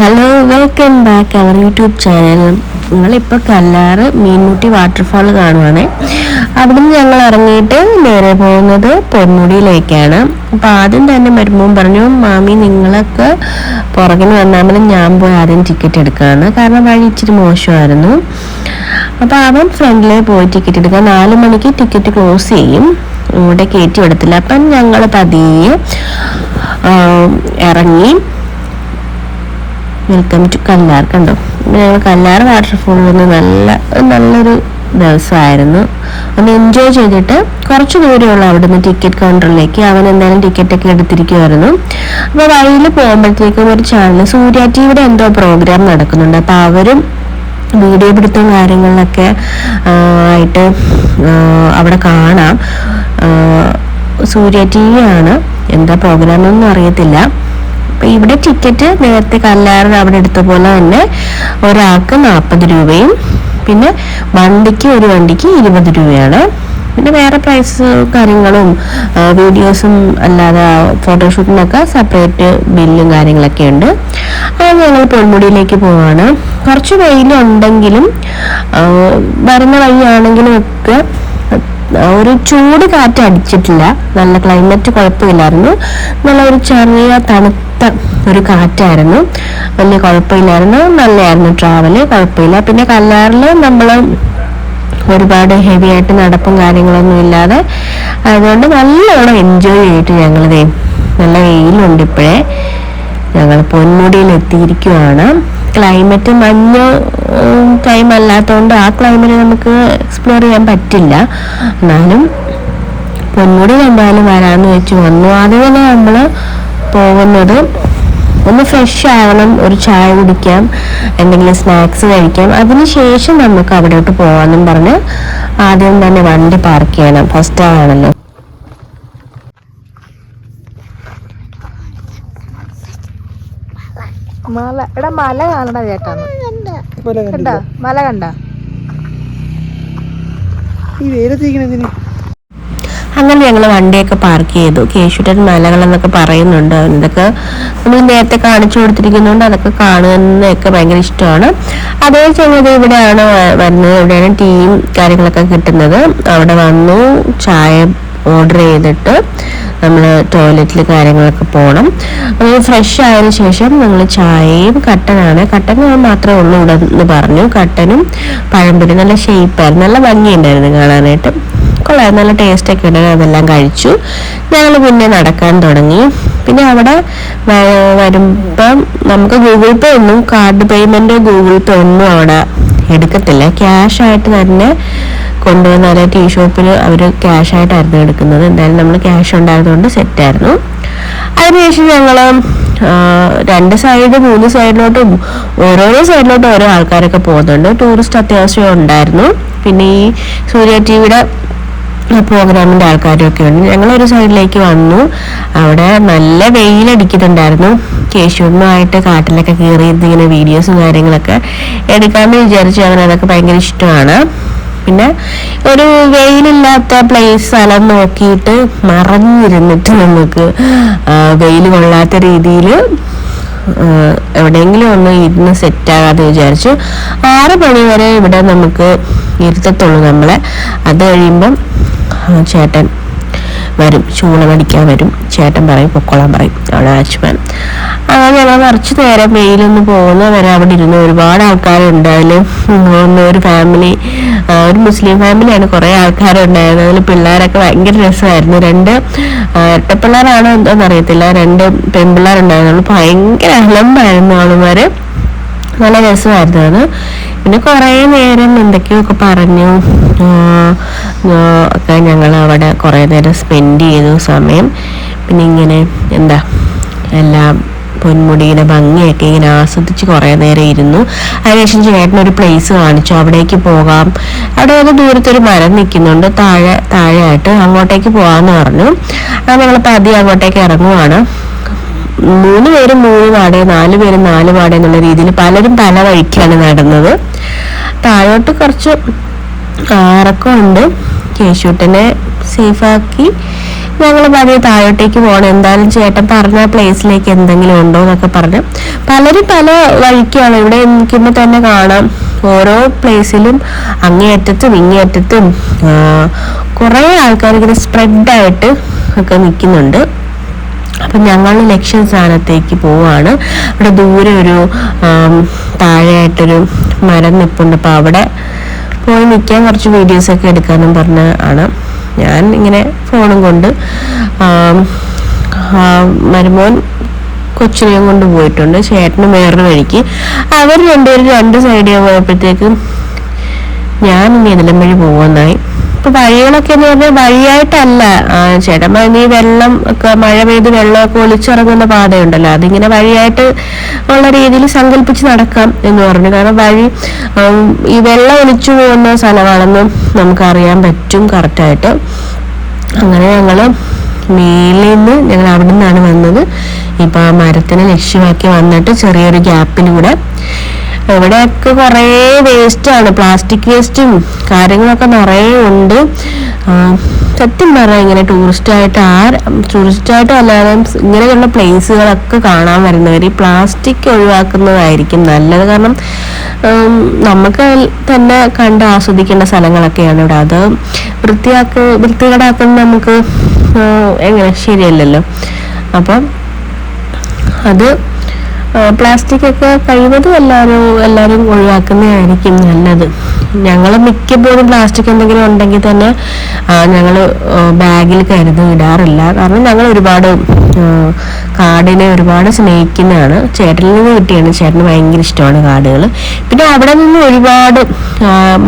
Hello welcome back our YouTube channel നിങ്ങളിപ്പോൾ Kallar Meenmutty waterfall കാണുവാണ്. അവിടുന്ന് ഞങ്ങൾ ഇറങ്ങിയിട്ട് നേരെ പോകുന്നത് പൊന്മുടിയിലേക്കാണ്. അപ്പോൾ ആദ്യം തന്നെ വരുമ്പോൾ പറഞ്ഞു മാമി നിങ്ങളൊക്കെ പുറകിന് വന്നാൽ മതി ഞാൻ പോയി ആദ്യം ടിക്കറ്റ് എടുക്കുകയാണ് കാരണം വഴി ഇച്ചിരി മോശമായിരുന്നു. അപ്പോൾ അവൻ ഫ്രണ്ടിലേ പോയി ടിക്കറ്റ് എടുക്കുക നാല് മണിക്ക് ടിക്കറ്റ് ക്ലോസ് ചെയ്യും. ഇവിടെ കയറ്റി വിടത്തില്ല. അപ്പം ഞങ്ങൾ പതിയെ ഇറങ്ങി. വെൽക്കം ടു കല്ലാർ കണ്ടോ? ഞങ്ങൾ കല്ലാർ വാട്ടർഫോളിൽ നിന്ന് നല്ല നല്ലൊരു ദിവസമായിരുന്നു. ഒന്ന് എൻജോയ് ചെയ്തിട്ട് കുറച്ച് ദൂരമുള്ള അവിടുന്ന് ടിക്കറ്റ് കൗണ്ടറിലേക്ക് അവൻ എന്തായാലും ടിക്കറ്റ് ഒക്കെ എടുത്തിരിക്കുമായിരുന്നു അപ്പോൾ വഴിയിൽ പോകുമ്പോഴത്തേക്കും ഒരു ചാനൽ സൂര്യ ടിവിയുടെ എന്തോ പ്രോഗ്രാം നടക്കുന്നുണ്ട്. അപ്പോൾ അവരും വീഡിയോ പിടുത്തവും കാര്യങ്ങളിലൊക്കെ ആയിട്ട് അവിടെ കാണാം. സൂര്യ ടി വി ആണ്. എന്താ പ്രോഗ്രാം ഒന്നും അറിയത്തില്ല. അപ്പൊ ഇവിടെ ടിക്കറ്റ് നേരത്തെ കല്ലാറ് അവിടെ എടുത്ത പോലെ തന്നെ ഒരാൾക്ക് നാൽപ്പത് രൂപയും പിന്നെ വണ്ടിക്ക് ഒരു വണ്ടിക്ക് ഇരുപത് രൂപയാണ്. പിന്നെ വേറെ പ്രൈസ് കാര്യങ്ങളും വീഡിയോസും അല്ലാതെ ഫോട്ടോഷൂട്ടിനൊക്കെ സെപ്പറേറ്റ് ബില്ലും കാര്യങ്ങളൊക്കെ ഉണ്ട്. അത് ഞങ്ങൾ പൊന്മുടിയിലേക്ക് പോവാണ്. കുറച്ച് വെയിലുണ്ടെങ്കിലും വരുന്ന വഴിയാണെങ്കിലും ഒക്കെ ഒരു ചൂട് കാറ്റ് അടിച്ചിട്ടില്ല. നല്ല ക്ലൈമറ്റ് കുഴപ്പമില്ലായിരുന്നു. നല്ല ഒരു ചെറിയ തണുത്ത ഒരു കാറ്റായിരുന്നു. വലിയ കുഴപ്പമില്ലായിരുന്നു. നല്ലതായിരുന്നു ട്രാവൽ കുഴപ്പമില്ല. പിന്നെ കല്ലാറിൽ നമ്മൾ ഒരുപാട് ഹെവി ആയിട്ട് നടപ്പും കാര്യങ്ങളൊന്നും ഇല്ലാതെ അതുകൊണ്ട് നല്ലോണം എൻജോയ് ചെയ്തിട്ട് ഞങ്ങളിതേ നല്ല വെയിലുണ്ട് ഇപ്പോഴേ. ഞങ്ങൾ പൊന്മുടിയിൽ എത്തിയിരിക്കുവാണ് ക്ലൈമറ്റ് മഞ്ഞ് ടൈം അല്ലാത്തതുകൊണ്ട് ആ ക്ലൈമറ്റ് നമുക്ക് എക്സ്പ്ലോർ ചെയ്യാൻ പറ്റില്ല. എന്നാലും പൊന്മുടി എന്തായാലും വരാമെന്ന് വെച്ച് വന്നു. അതുപോലെ നമ്മൾ പോകുന്നത് ഒന്ന് ഫ്രഷ് ആവണം ഒരു ചായ കുടിക്കാം എന്തെങ്കിലും സ്നാക്സ് കഴിക്കാം. അതിനുശേഷം നമുക്ക് അവിടോട്ട് പോകാമെന്നും പറഞ്ഞ് ആദ്യം തന്നെ വണ്ടി പാർക്ക് ചെയ്യണം. ഫസ്റ്റ് ആണല്ലോ. മല എടാ മല കാണണ്ട ചേട്ടാന്ന്. കണ്ട? മല കണ്ട? ഈ വെയിലത്തിരിക്കണതിന് അങ്ങനെ ഞങ്ങൾ വണ്ടിയൊക്കെ പാർക്ക് ചെയ്തു. കേശുട്ടൻ മലകൾ എന്നൊക്കെ പറയുന്നുണ്ട്. അതൊക്കെ നമ്മൾ നേരത്തെ കാണിച്ചു കൊടുത്തിരിക്കുന്നതുകൊണ്ട് അതൊക്കെ കാണുന്നതൊക്കെ ഭയങ്കര ഇഷ്ടമാണ്. അതേ ചെയ്യുന്നത് ഇവിടെയാണ് വരുന്നത്. ഇവിടെയാണ് ടീം കാര്യങ്ങളൊക്കെ കിട്ടുന്നത്. അവിടെ വന്നു ചായ ഓർഡർ ചെയ്തിട്ട് നമ്മൾ ടോയ്ലറ്റിൽ കാര്യങ്ങളൊക്കെ പോകണം അത് ഫ്രഷ് ആയതിനു ശേഷം ഞങ്ങൾ ചായയും കട്ടനാണ്. കട്ടൻ മാത്രമേ ഉള്ളൂ ഇവിടെ എന്ന് പറഞ്ഞു. കട്ടനും പഴംപൊരി നല്ല ഷേപ്പായിരുന്നു നല്ല ഭംഗിയുണ്ടായിരുന്നു കാണാനായിട്ട്. കൊള്ളാം. നല്ല ടേസ്റ്റ് ഒക്കെ ഉണ്ടായിരുന്നു. അതെല്ലാം കഴിച്ചു. ഞങ്ങൾ പിന്നെ നടക്കാൻ തുടങ്ങി. പിന്നെ അവിടെ വരുമ്പം നമുക്ക് ഗൂഗിൾ പേ ഒന്നും കാർഡ് പേയ്മെന്റ് ഗൂഗിൾ പേ ഒന്നും അവിടെ എടുക്കത്തില്ല. ക്യാഷ് ആയിട്ട് തന്നെ കൊണ്ടുവന്നാൽ ടീ ഷോപ്പിൽ അവർ ക്യാഷ് ആയിട്ടായിരുന്നു എടുക്കുന്നത്. എന്തായാലും നമ്മൾ ക്യാഷ് ഉണ്ടായതുകൊണ്ട് സെറ്റായിരുന്നു അതിനുശേഷം ഞങ്ങൾ രണ്ട് സൈഡ് മൂന്ന് സൈഡിലോട്ടും ഓരോരോ സൈഡിലോട്ടും ഓരോ ആൾക്കാരൊക്കെ പോകുന്നുണ്ട്. ടൂറിസ്റ്റ് അത്യാവശ്യം ഉണ്ടായിരുന്നു. പിന്നെ ഈ സൂര്യ ടി വിയുടെ പ്രോഗ്രാമിന്റെ ആൾക്കാരൊക്കെ ഉണ്ട്. ഞങ്ങളൊരു സൈഡിലേക്ക് വന്നു. അവിടെ നല്ല വെയിലടിക്കുന്നുണ്ടായിരുന്നു കേശുവുമായിട്ട് കാട്ടിലൊക്കെ കയറി ഇങ്ങനെ വീഡിയോസും കാര്യങ്ങളൊക്കെ എടുക്കാമെന്ന് വിചാരിച്ചു അവൻ അതൊക്കെ ഭയങ്കര ഇഷ്ടമാണ്. പിന്നെ ഒരു വെയിലില്ലാത്ത പ്ലേസ് സ്ഥലം നോക്കിയിട്ട് മറഞ്ഞിരുന്നിട്ട് നമുക്ക് വെയിൽ കൊള്ളാത്ത രീതിയിൽ എവിടെയെങ്കിലും ഒന്ന് ഇരുന്ന് സെറ്റ് ആകാതെ വിചാരിച്ചു ആറ് മണി വരെ ഇവിടെ നമുക്ക് ഇരുത്തത്തുള്ളൂ നമ്മളെ. അത് കഴിയുമ്പം ചേട്ടൻ വരും ചൂള പഠിക്കാൻ വരും. ചേട്ടൻ പറയും പൊക്കോളാൻ പറയും. അവിടെ വാച്ച്മാൻ അങ്ങനെ ഞങ്ങൾ കുറച്ച് നേരം വെയിലൊന്ന് പോകുന്ന വരെ അവിടെ ഇരുന്ന് ഒരുപാട് ആൾക്കാരുണ്ട്. അതിൽ ഒന്ന് ഒരു ഫാമിലി ഒരു മുസ്ലിം ഫാമിലിയാണ് കുറേ ആൾക്കാരുണ്ടായിരുന്നു. അതിൽ പിള്ളേരൊക്കെ ഭയങ്കര രസമായിരുന്നു. രണ്ട് ഇരട്ടപ്പിള്ളേരാണോ എന്തോന്നറിയത്തില്ല. രണ്ട് പെൺപിള്ളേരുണ്ടായിരുന്നു. ഭയങ്കര അലമ്പായിരുന്നു ആളുമാര്. നല്ല രസമായിരുന്നു അത്. പിന്നെ കുറേ നേരം എന്തൊക്കെയൊക്കെ പറഞ്ഞു. ഒക്കെ ഞങ്ങൾ അവിടെ കുറേ നേരം സ്പെൻഡ് ചെയ്തു സമയം. പിന്നെ ഇങ്ങനെ എന്താ എല്ലാം പൊന്മുടിയുടെ ഭംഗിയൊക്കെ ഇങ്ങനെ ആസ്വദിച്ച് കുറേ നേരം ഇരുന്നു. അതിനുശേഷം ചേട്ടനൊരു പ്ലേസ് കാണിച്ചു. അവിടേക്ക് പോകാം. അവിടെ ഒരു ദൂരത്തൊരു മരം നിൽക്കുന്നുണ്ട്. താഴെ താഴെയായിട്ട് അങ്ങോട്ടേക്ക് പോകാമെന്ന് പറഞ്ഞു. അത് ഞങ്ങൾ പതി അങ്ങോട്ടേക്ക് ഇറങ്ങുവാണ്. മൂന്ന് പേരും മൂന്ന് പാടെ നാല് പേരും നാല് പാടെ എന്നുള്ള രീതിയിൽ പലരും പല വഴിക്കാണ് നടന്നത്. താഴോട്ട് കുറച്ച് ആറക്കമുണ്ട് കേശൂട്ടനെ സേഫാക്കി. ഞങ്ങൾ പതിയെ താഴോട്ടേക്ക് പോകണം എന്തായാലും ചേട്ടൻ പറഞ്ഞ പ്ലേസിലേക്ക് എന്തെങ്കിലും ഉണ്ടോ എന്നൊക്കെ പറഞ്ഞ്. പലരും പല വഴിക്കാണ്. ഇവിടെ നിൽക്കുമ്പോൾ തന്നെ കാണാം. ഓരോ പ്ലേസിലും അങ്ങേയറ്റത്തും ഇങ്ങേയറ്റത്തും കുറേ ആൾക്കാർ ഇങ്ങനെ സ്പ്രെഡായിട്ട് ഒക്കെ നിൽക്കുന്നുണ്ട്. അപ്പം ഞങ്ങൾ ലക്ഷ്യസ്ഥാനത്തേക്ക് പോവാണ്. അവിടെ ദൂരെ ഒരു താഴെയായിട്ടൊരു മരം നിൽപ്പുണ്ട് അപ്പോൾ അവിടെ പോയി നിൽക്കാൻ കുറച്ച് വീഡിയോസൊക്കെ എടുക്കാനും പറഞ്ഞ ആണ്. ഞാൻ ഇങ്ങനെ ഫോണും കൊണ്ട് മരുമോൻ കൊച്ചിനെയും കൊണ്ട് പോയിട്ടുണ്ട്. ചേട്ടനും വേറൊരു വഴിക്ക്. അവർ രണ്ടുപേരും രണ്ട് സൈഡിൽ പോയപ്പോഴത്തേക്കും ഞാൻ ഇനി ഇതിലും വഴി പോകുമെന്നായി ഇപ്പൊ വഴികളൊക്കെ എന്ന് പറഞ്ഞാൽ വഴിയായിട്ടല്ല. ചേട്ടന്മാർ ഈ വെള്ളം ഒക്കെ മഴ പെയ്ത് വെള്ളമൊക്കെ ഒളിച്ചിറങ്ങുന്ന പാതയുണ്ടല്ലോ. അതിങ്ങനെ വഴിയായിട്ട് ഉള്ള രീതിയിൽ സങ്കല്പിച്ച് നടക്കാം എന്ന് പറഞ്ഞു. കാരണം വഴി ഈ വെള്ളം ഒലിച്ചു പോകുന്ന സ്ഥലമാണെന്ന് നമുക്കറിയാൻ പറ്റും കറക്റ്റായിട്ട് അങ്ങനെ ഞങ്ങൾ മേലിൽ നിന്ന് ഞങ്ങൾ അവിടെ നിന്നാണ് വന്നത്. ഇപ്പൊ ആ മരത്തിനെ ലക്ഷ്യമാക്കി വന്നിട്ട് ചെറിയൊരു ഗ്യാപ്പിലൂടെ ഇവിടെയൊക്കെ കുറേ വേസ്റ്റ് ആണ്. പ്ലാസ്റ്റിക് വേസ്റ്റും കാര്യങ്ങളൊക്കെ നിറയെ ഉണ്ട്. സത്യം പറഞ്ഞാൽ ഇങ്ങനെ ടൂറിസ്റ്റ് ആയിട്ട് ആ ടൂറിസ്റ്റ് ആയിട്ടും അല്ലാതെ ഇങ്ങനെയുള്ള പ്ലേസുകളൊക്കെ കാണാൻ വരുന്നവർ ഈ പ്ലാസ്റ്റിക് ഒഴിവാക്കുന്നതായിരിക്കും നല്ലത്. കാരണം നമുക്ക് തന്നെ കണ്ട് ആസ്വദിക്കേണ്ട സ്ഥലങ്ങളൊക്കെയാണ് ഇവിടെ. അത് വൃത്തിയാക്ക വൃത്തികേടാക്കുന്നത് നമുക്ക് എങ്ങനെ? ശരിയല്ലല്ലോ. അപ്പം അത് പ്ലാസ്റ്റിക് ഒക്കെ കഴിവതും എല്ലാവരും എല്ലാവരും ഒഴിവാക്കുന്നതായിരിക്കും നല്ലത്. ഞങ്ങൾ മിക്കപ്പോഴും പ്ലാസ്റ്റിക് എന്തെങ്കിലും ഉണ്ടെങ്കിൽ തന്നെ ഞങ്ങൾ ബാഗിൽ കരുതി ഇടാറില്ല. കാരണം ഞങ്ങൾ ഒരുപാട് കാടിനെ ഒരുപാട് സ്നേഹിക്കുന്നതാണ്. ചേട്ടനിൽ നിന്ന് കിട്ടിയാണ്. ചേട്ടന് ഭയങ്കര ഇഷ്ടമാണ് കാടുകൾ പിന്നെ അവിടെ നിന്ന് ഒരുപാട്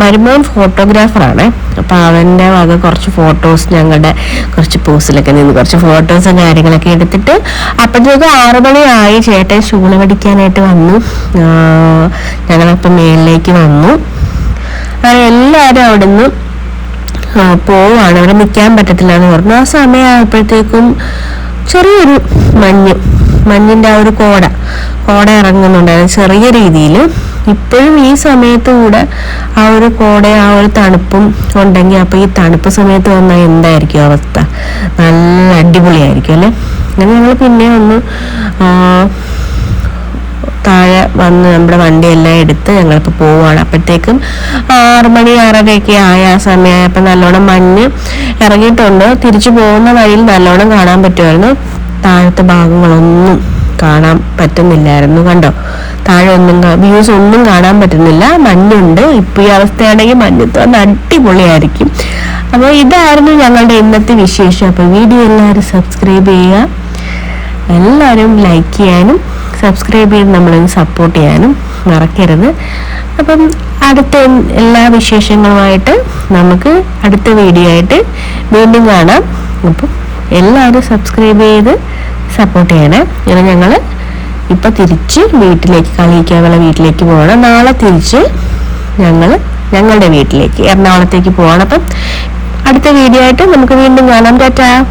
മരുമോൻ ഫോട്ടോഗ്രാഫറാണ് അപ്പൊ അവന്റെ വക കുറച്ച് ഫോട്ടോസ് ഞങ്ങളുടെ കുറച്ച് പോസ്റ്റിലൊക്കെ നിന്ന് കുറച്ച് ഫോട്ടോസും കാര്യങ്ങളൊക്കെ എടുത്തിട്ട് അപ്പോഴത്തേക്കും ആറ് മണിയായി. ചേട്ടൻ ശൂള പഠിക്കാനായിട്ട് വന്നു. ഞങ്ങളപ്പം മേളിലേക്ക് വന്നു. അങ്ങനെ എല്ലാവരും അവിടുന്ന് പോവാണ്. അവിടെ നിൽക്കാൻ പറ്റത്തില്ല എന്ന് പറഞ്ഞു. ആ സമയമായപ്പോഴത്തേക്കും ചെറിയൊരു മഞ്ഞ് മഞ്ഞിന്റെ ആ ഒരു കോട കോട ഇറങ്ങുന്നുണ്ടായിരുന്നു ചെറിയ രീതിയിൽ ഇപ്പോഴും ഈ സമയത്ത് കൂടെ ആ ഒരു കോട ആ ഒരു തണുപ്പും ഉണ്ടെങ്കിൽ അപ്പൊ ഈ തണുപ്പ് സമയത്ത് വന്നാൽ എന്തായിരിക്കും അവസ്ഥ? നല്ല അടിപൊളിയായിരിക്കും അല്ലേ? അങ്ങനെ ഞങ്ങൾ പിന്നെ ഒന്ന് താഴെ വന്ന് നമ്മുടെ വണ്ടിയെല്ലാം എടുത്ത് ഞങ്ങളിപ്പോൾ പോവുകയാണ് അപ്പോഴത്തേക്കും ആറ് മണി ആറരയൊക്കെ ആയ ആ സമയമായപ്പോൾ നല്ലോണം മഞ്ഞ് ഇറങ്ങിയിട്ടുണ്ട്. തിരിച്ചു പോകുന്ന വഴിയിൽ നല്ലോണം കാണാൻ പറ്റുമായിരുന്നു. താഴത്തെ ഭാഗങ്ങളൊന്നും കാണാൻ പറ്റുന്നില്ലായിരുന്നു കണ്ടോ? താഴെ ഒന്നും വ്യൂസ് ഒന്നും കാണാൻ പറ്റുന്നില്ല. മഞ്ഞുണ്ട്. ഇപ്പൊ ഈ അവസ്ഥയാണെങ്കിൽ മഞ്ഞത്ത് വന്ന് അടിപൊളിയായിരിക്കും. അപ്പോൾ ഇതായിരുന്നു ഞങ്ങളുടെ ഇന്നത്തെ വിശേഷം. അപ്പോൾ വീഡിയോ എല്ലാവരും സബ്സ്ക്രൈബ് ചെയ്യുക. എല്ലാവരും ലൈക്ക് ചെയ്യാനും സബ്സ്ക്രൈബ് ചെയ്ത് നമ്മളൊന്ന് സപ്പോർട്ട് ചെയ്യാനും മറക്കരുത്. അപ്പം അടുത്ത എല്ലാ വിശേഷങ്ങളുമായിട്ട് നമുക്ക് അടുത്ത വീഡിയോ ആയിട്ട് വീണ്ടും കാണാം. അപ്പം എല്ലാവരും സബ്സ്ക്രൈബ് ചെയ്ത് സപ്പോർട്ട് ചെയ്യണേ. അങ്ങനെ ഞങ്ങൾ ഇപ്പം തിരിച്ച് വീട്ടിലേക്ക് കളിക്കാവുള്ള വീട്ടിലേക്ക് പോകണം. നാളെ തിരിച്ച് ഞങ്ങൾ ഞങ്ങളുടെ വീട്ടിലേക്ക് എറണാകുളത്തേക്ക് പോകണം. അപ്പം അടുത്ത വീഡിയോ ആയിട്ട് നമുക്ക് വീണ്ടും കാണാം. ടാറ്റാ.